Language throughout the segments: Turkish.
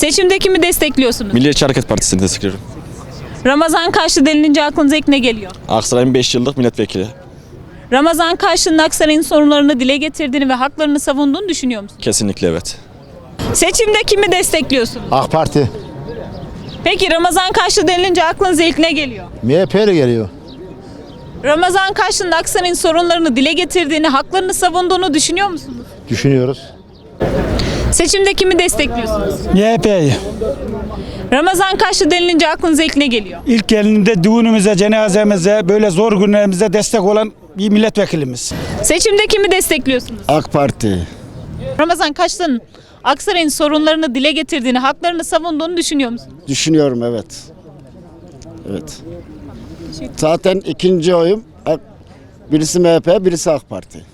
Seçimde kimi destekliyorsunuz? Milliyetçi Hareket Partisi'ni destekliyorum. Ramazan Karşı denilince aklınıza ilk ne geliyor? Aksaray'ın 5 yıllık milletvekili. Ramazan Karşı'nın Aksaray'ın sorunlarını dile getirdiğini ve haklarını savunduğunu düşünüyor musunuz? Kesinlikle evet. Seçimde kimi destekliyorsunuz? AK Parti. Peki Ramazan Karşı denilince aklınıza ilk ne geliyor? MHP ile geliyor. Ramazan Karşı'nın Aksaray'ın sorunlarını dile getirdiğini, haklarını savunduğunu düşünüyor musunuz? Düşünüyoruz. Seçimde kimi destekliyorsunuz? MHP'yi. Ramazan Karşı denilince aklınıza ilk ne geliyor? İlk geldiğinde düğünümüze, cenazemize, böyle zor günlerimize destek olan bir milletvekilimiz. Seçimde kimi destekliyorsunuz? AK Parti. Ramazan Karşı'nın Aksaray'ın sorunlarını dile getirdiğini, haklarını savunduğunu düşünüyor musunuz? Düşünüyorum evet. Evet. Zaten ikinci oyum AK- birisi MHP, birisi AK Parti.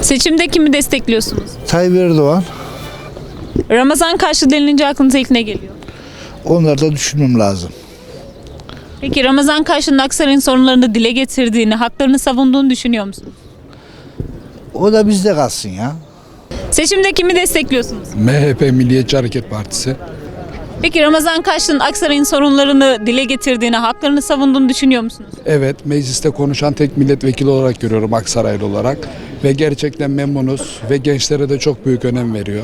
Seçimde kimi destekliyorsunuz? Tayyip Erdoğan. Ramazan Karşı denilince aklınıza ilk ne geliyor? Onları da düşünmem lazım. Peki Ramazan Karşı'nın Aksaray'ın sorunlarını dile getirdiğini, haklarını savunduğunu düşünüyor musunuz? O da bizde kalsın ya. Seçimde kimi destekliyorsunuz? MHP Milliyetçi Hareket Partisi. Peki Ramazan Karşı'nın Aksaray'ın sorunlarını dile getirdiğini, haklarını savunduğunu düşünüyor musunuz? Evet, mecliste konuşan tek milletvekili olarak görüyorum Aksaraylı olarak. Ve gerçekten memnunuz ve gençlere de çok büyük önem veriyor.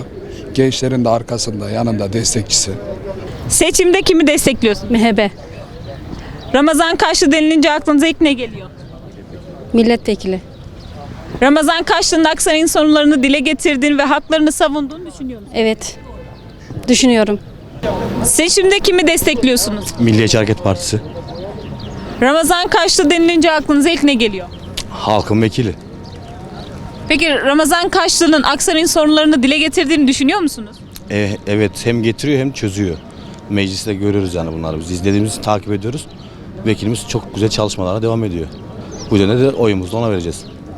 Gençlerin de arkasında, yanında, destekçisi. Seçimde kimi destekliyorsunuz? MHP Ramazan Karşı denilince aklınıza ilk ne geliyor? milletvekili. Ramazan Karşı'nın Aksaray'ın sorunlarını dile getirdiğini ve haklarını savunduğunu düşünüyor musunuz? Evet. Düşünüyorum. Seçimde kimi destekliyorsunuz? Milliyetçi Hareket Partisi. Ramazan Karşı denilince aklınıza ilk ne geliyor? Halkın vekili. Peki Ramazan Karşı'nın Aksaray'ın sorunlarını dile getirdiğini düşünüyor musunuz? E, evet hem getiriyor hem çözüyor. Mecliste görüyoruz yani bunları. Biz izlediğimizi takip ediyoruz. Vekilimiz çok güzel çalışmalara devam ediyor. Bu yüzden de oyumuzu ona vereceğiz.